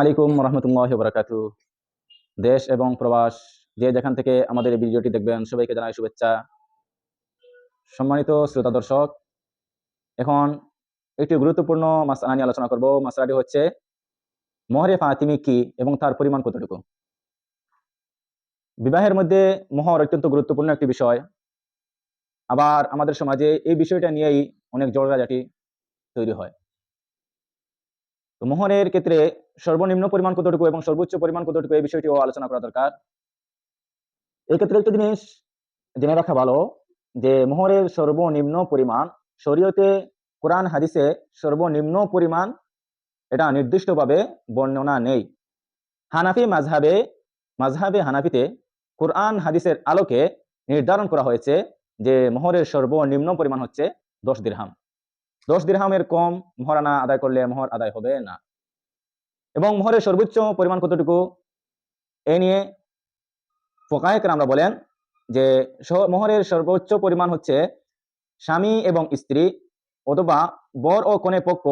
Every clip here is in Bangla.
আলাইকুম রহমতুল্লাহ বরাকাত দেশ এবং প্রবাস, যে যেখান থেকে আমাদের এই ভিডিওটি দেখবেন, সবাইকে জানাই শুভেচ্ছা। সম্মানিত শ্রোতা দর্শক, এখন একটি গুরুত্বপূর্ণ মাসলা নিয়ে আলোচনা করব। মাসলাটি হচ্ছে, মোহরে ফাতিমি কি এবং তার পরিমাণ কতটুকু? বিবাহের মধ্যে মোহর অত্যন্ত গুরুত্বপূর্ণ একটি বিষয়। আবার আমাদের সমাজে এই বিষয়টা নিয়েই অনেক জড়রাজাটি তৈরি হয়। তো মোহরের ক্ষেত্রে সর্বনিম্ন পরিমাণ কতটুকু এবং সর্বোচ্চ পরিমাণ কতটুকু এই বিষয়টিও আলোচনা করা দরকার? এই ক্ষেত্রে একটা জিনিস জেনে রাখা ভালো যে মোহরের সর্বনিম্ন পরিমাণ শরীয়তে কোরআন হাদিসে সর্বনিম্ন পরিমাণ এটা নির্দিষ্টভাবে বর্ণনা নেই। হানাফি মাঝহাবে মাঝহাবে হানাফিতে কোরআন হাদিসের আলোকে নির্ধারণ করা হয়েছে যে মোহরের সর্বনিম্ন পরিমাণ হচ্ছে দশ দিরহাম। দশ দিরহামের কম মহারানা আদায় করলে মোহর আদায় হবে না। এবং মোহরের সর্বোচ্চ পরিমাণ কতটুকু? এ নিয়ে ফোকাহেকর আমরা বলেন যে মোহরের সর্বোচ্চ পরিমাণ হচ্ছে স্বামী এবং স্ত্রী অথবা বর ও কনে পক্ষ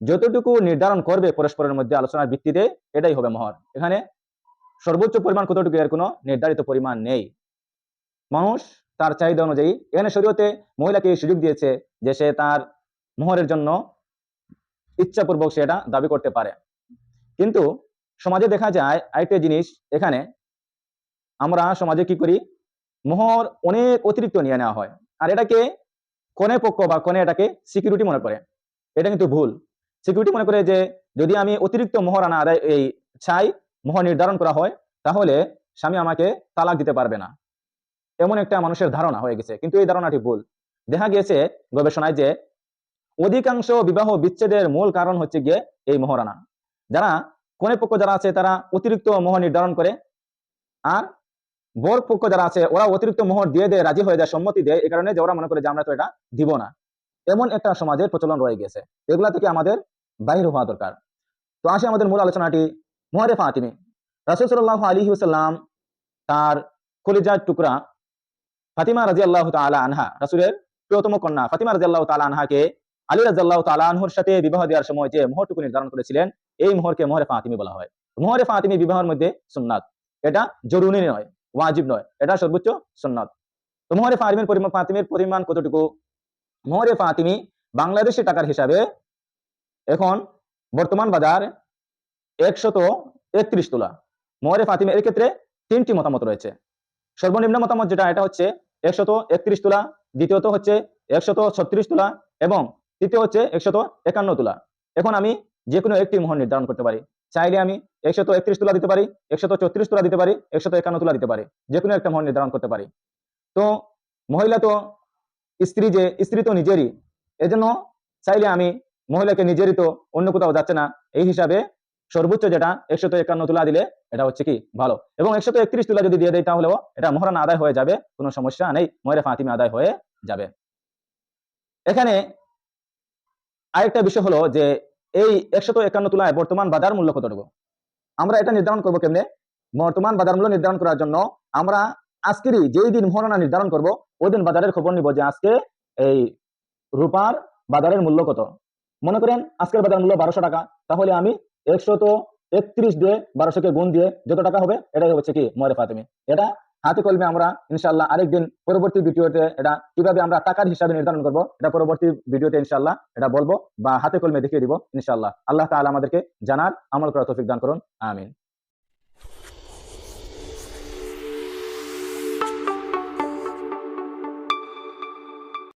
যতটুকু নির্ধারণ করবে পরস্পরের মধ্যে আলোচনার ভিত্তিতে এটাই হবে মোহর এখানে সর্বোচ্চ পরিমাণ কতটুকু এর কোনো নির্ধারিত পরিমাণ নেই। মানুষ তার চাহিদা অনুযায়ী এখানে শরীয়তে মহিলাকে সুযোগ দিয়েছে যে সে তার মোহরের জন্য ইচ্ছাপূর্বক সে এটা দাবি করতে পারে। কিন্তু সমাজে দেখা যায় আরেকটা জিনিস, এখানে আমরা সমাজে কি করি? মোহর অনেক অতিরিক্ত নিয়ে নেওয়া হয়। আর এটাকে কনে পক্ষ বা কনে এটাকে সিকিউরিটি মনে করে। এটা কিন্তু ভুল। সিকিউরিটি মনে করে যে, যদি আমি অতিরিক্ত মোহর আনা আদায়, এই চাই মোহর নির্ধারণ করা হয়, তাহলে স্বামী আমাকে তালাক দিতে পারবে না। এমন একটা মানুষের ধারণা হয়ে গেছে। কিন্তু এই ধারণাটি ভুল। দেখা গিয়েছে গবেষণায় যে অধিকাংশ বিবাহ বিচ্ছেদের মূল কারণ হচ্ছে গিয়ে এই মোহরানা। যারা কনে পক্ষ যারা আছে, তারা অতিরিক্ত মোহর নির্ধারণ করে। আর বর পক্ষ যারা আছে ওরা অতিরিক্ত মোহর দিয়ে দেয়, রাজি হয়ে যায়, সম্মতি দেয়। এই কারণে যে ওরা মনে করে যে আমরা তো এটা দিব না। এমন একটা সমাজের প্রচলন রয়ে গেছে। এগুলা থেকে আমাদের বাহির হওয়া দরকার। তো আসে আমাদের মূল আলোচনাটি মোহরে ফাতিমি রাসুল সাল্লাহ আলী সাল্লাম তার কলিজার টুকরা ফাতিমা রাজি আল্লাহ তালা আনহা, রাসুলের প্রিয়তম কন্যা ফাতিমা রাজি আল্লাহ তালা আনহাকে আলী রাজাল্লাহ তালা আনহুর সাথে বিবাহ দেওয়ার সময় যে মোহরটুকু নির্ধারণ করেছিলেন, এই মোহরকে মোহরে ফাতিমি বলা হয়। মোহরে ফাতিমি বিবাহের মধ্যে সুন্নাত। এটা জরুরি নয়, ওয়াজিব নয়, এটা সর্বোচ্চ সুন্নাত। তো মোহরে ফাতিমের পরিমাণ ফাতিমের পরিমাণ কতটুকু? মোহরে ফাতিমি বাংলাদেশি টাকার হিসাবে এখন বর্তমান বাজার একশত একত্রিশ তোলা। মোহরে ফাতিমে এর ক্ষেত্রে তিনটি মতামত রয়েছে। সর্বনিম্ন মতামত যেটা, এটা হচ্ছে একশত একত্রিশ তোলা, দ্বিতীয়ত হচ্ছে একশত ছত্রিশ তোলা এবং তৃতীয় হচ্ছে একশত একান্ন তোলা। এখন আমি যে কোনো একটি মোহর নির্ধারণ করতে পারি। চাইলে আমি একশত একত্রিশ তোলা দিতে পারি, একশত চৌত্রিশ তোলা দিতে পারি, একশত একান্ন তোলা দিতে পারি। যে কোনো একটা মোহর নির্ধারণ করতে পারি। তো মহিলা তো স্ত্রী যে, স্ত্রী তো নিজেরই। এজন্য চাইলে আমি মহিলাকে নিজেরই তো অন্য কোথাও যাচ্ছে না। এই হিসাবে সর্বোচ্চ যেটা একশত একান্ন তোলা দিলে এটা হচ্ছে কি? ভালো। এবং একশত একত্রিশ তোলা যদি দিয়ে দেয় তাহলেও এটা মহারানা আদায় হয়ে যাবে, কোনো সমস্যা নেই। ময়রা ফাতিমা আদায় হয়ে যাবে। এখানে আরেকটা বিষয় হলো যে এই একশত একান্ন তোলায় বর্তমান বাজার মূল্য কতটুকু আমরা এটা নির্ধারণ করব কেমনে? বর্তমান বাজার মূল্য নির্ধারণ করার জন্য আমরা আজকেরই যেই দিন মহারণা নির্ধারণ করব, ওই দিন বাজারের খবর নিব যে আজকে এই রূপার বাজারের মূল্য কত। মনে করেন আজকের বাজার মূল্য বারোশো টাকা, তাহলে আমি একশত একত্রিশ দিয়ে বারোশোকে গুণ দিয়ে যত টাকা হবে, এটাই হচ্ছে কি মরে ফাতেমি। এটা হাতে কলমে আমরা ইনশাল্লাহ আরেকদিন পরবর্তী ভিডিওতে এটা কীভাবে আমরা টাকার হিসাবে নির্ধারণ করব, এটা পরবর্তী ভিডিওতে ইনশাল্লাহ এটা বলব বা হাতে কলমে দেখিয়ে দিব ইনশাল্লাহ আল্লাহ তাহলে আমাদেরকে জানার আমল করা তৌফিক দান করুন। আমিন।